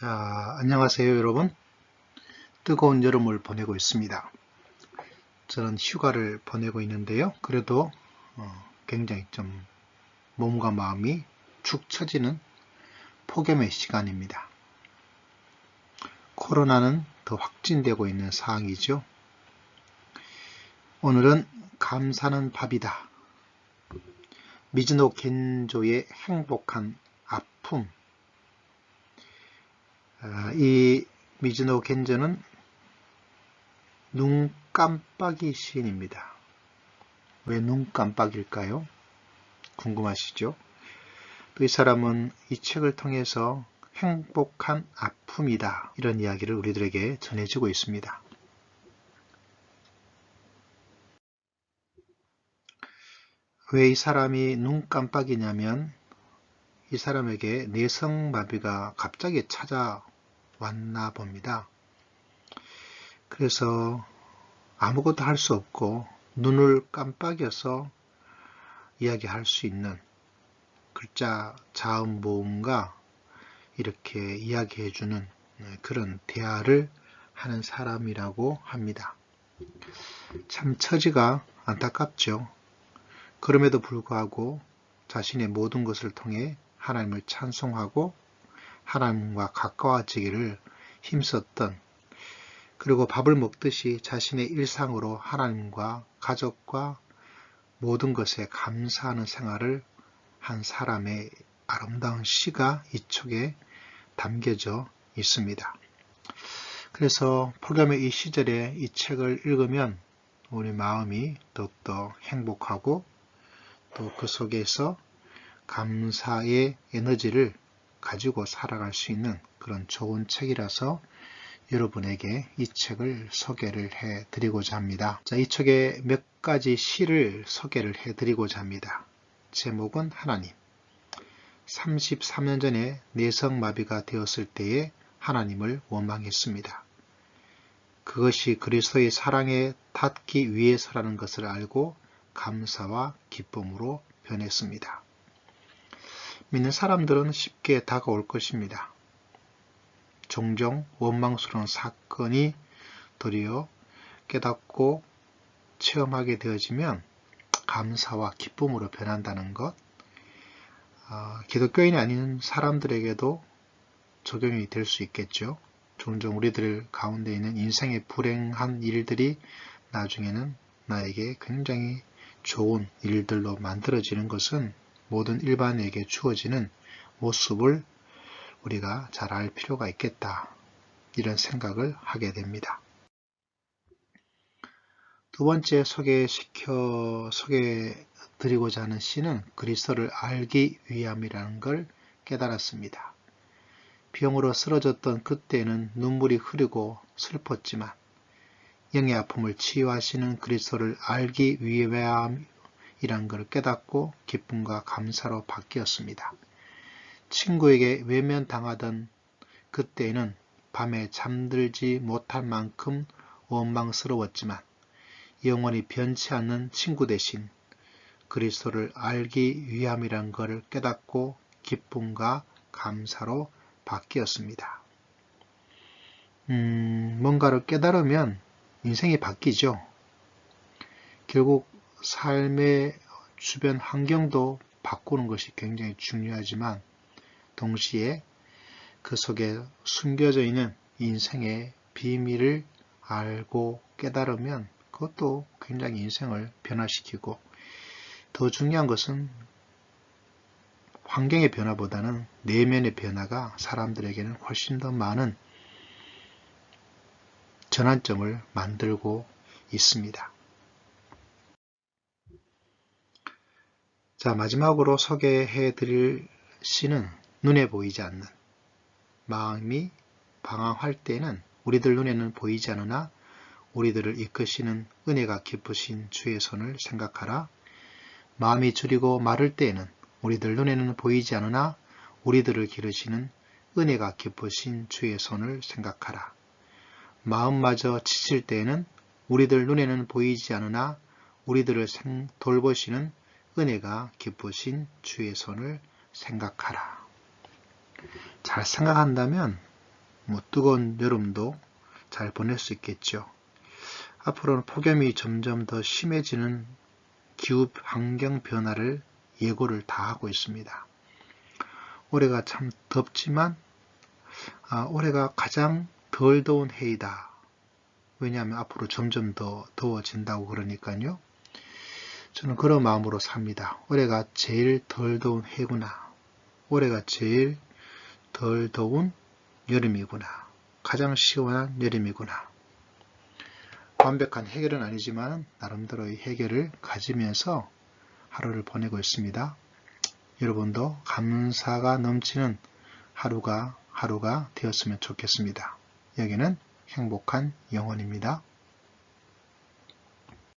자, 안녕하세요 여러분. 뜨거운 여름을 보내고 있습니다. 저는 휴가를 보내고 있는데요. 그래도 어, 굉장히 좀 몸과 마음이 축 처지는 폭염의 시간입니다. 코로나는 더 확진되고 있는 상황이죠. 오늘은 감사는 밥이다. 미즈노 겐조의 행복한 아픔 아, 이 미즈노 겐저는 눈 깜빡이 시인입니다. 왜 눈 깜빡일까요? 궁금하시죠? 또 이 사람은 이 책을 통해서 행복한 아픔이다 이런 이야기를 우리들에게 전해주고 있습니다. 왜 이 사람이 눈 깜빡이냐면 이 사람에게 내성마비가 갑자기 찾아 왔나 봅니다. 그래서 아무것도 할 수 없고 눈을 깜빡여서 이야기할 수 있는 글자 자음 모음과 이렇게 이야기해주는 그런 대화를 하는 사람이라고 합니다. 참 처지가 안타깝죠. 그럼에도 불구하고 자신의 모든 것을 통해 하나님을 찬송하고 하나님과 가까워지기를 힘썼던 그리고 밥을 먹듯이 자신의 일상으로 하나님과 가족과 모든 것에 감사하는 생활을 한 사람의 아름다운 시가 이쪽에 담겨져 있습니다. 그래서 폭염의 이 시절에 이 책을 읽으면 우리 마음이 더욱더 행복하고 또 그 속에서 감사의 에너지를 가지고 살아갈 수 있는 그런 좋은 책이라서 여러분에게 이 책을 소개를 해 드리고자 합니다. 자, 이 책에 몇 가지 시를 소개를 해 드리고자 합니다. 제목은 하나님. 33년 전에 내성마비가 되었을 때에 하나님을 원망했습니다. 그것이 그리스도의 사랑에 닿기 위해서라는 것을 알고 감사와 기쁨으로 변했습니다. 믿는 사람들은 쉽게 다가올 것입니다. 종종 원망스러운 사건이 도리어 깨닫고 체험하게 되어지면 감사와 기쁨으로 변한다는 것, 어, 기독교인이 아닌 사람들에게도 적용이 될 수 있겠죠. 종종 우리들 가운데 있는 인생의 불행한 일들이 나중에는 나에게 굉장히 좋은 일들로 만들어지는 것은 모든 일반에게 주어지는 모습을 우리가 잘 알 필요가 있겠다. 이런 생각을 하게 됩니다. 두 번째 소개시켜 소개드리고자 하는 시는 그리스도를 알기 위함이라는 걸 깨달았습니다. 병으로 쓰러졌던 그때는 눈물이 흐르고 슬펐지만 영의 아픔을 치유하시는 그리스도를 알기 위함 이란 것을 깨닫고 기쁨과 감사로 바뀌었습니다. 친구에게 외면당하던 그때는 밤에 잠들지 못할 만큼 원망스러웠지만 영원히 변치 않는 친구 대신 그리스도를 알기 위함이란 것을 깨닫고 기쁨과 감사로 바뀌었습니다. 음, 뭔가를 깨달으면 인생이 바뀌죠. 결국 삶의 주변 환경도 바꾸는 것이 굉장히 중요하지만 동시에 그 속에 숨겨져 있는 인생의 비밀을 알고 깨달으면 그것도 굉장히 인생을 변화시키고 더 중요한 것은 환경의 변화보다는 내면의 변화가 사람들에게는 훨씬 더 많은 전환점을 만들고 있습니다. 자, 마지막으로 소개해 드릴 시는 눈에 보이지 않는 마음이 방황할 때는 우리들 눈에는 보이지 않으나 우리들을 이끄시는 은혜가 깊으신 주의 손을 생각하라. 마음이 줄이고 마를 때에는 우리들 눈에는 보이지 않으나 우리들을 기르시는 은혜가 깊으신 주의 손을 생각하라. 마음마저 지칠 때에는 우리들 눈에는 보이지 않으나 우리들을 돌보시는 은혜가 기쁘신 주의 손을 생각하라. 잘 생각한다면 뭐 뜨거운 여름도 잘 보낼 수 있겠죠. 앞으로는 폭염이 점점 더 심해지는 기후 환경 변화를 예고를 다 하고 있습니다. 올해가 참 덥지만 아, 올해가 가장 덜 더운 해이다. 왜냐하면 앞으로 점점 더 더워진다고 그러니까요. 저는 그런 마음으로 삽니다. 올해가 제일 덜 더운 해구나. 올해가 제일 덜 더운 여름이구나. 가장 시원한 여름이구나. 완벽한 해결은 아니지만 나름대로의 해결을 가지면서 하루를 보내고 있습니다. 여러분도 감사가 넘치는 하루가 하루가 되었으면 좋겠습니다. 여기는 행복한 영혼입니다.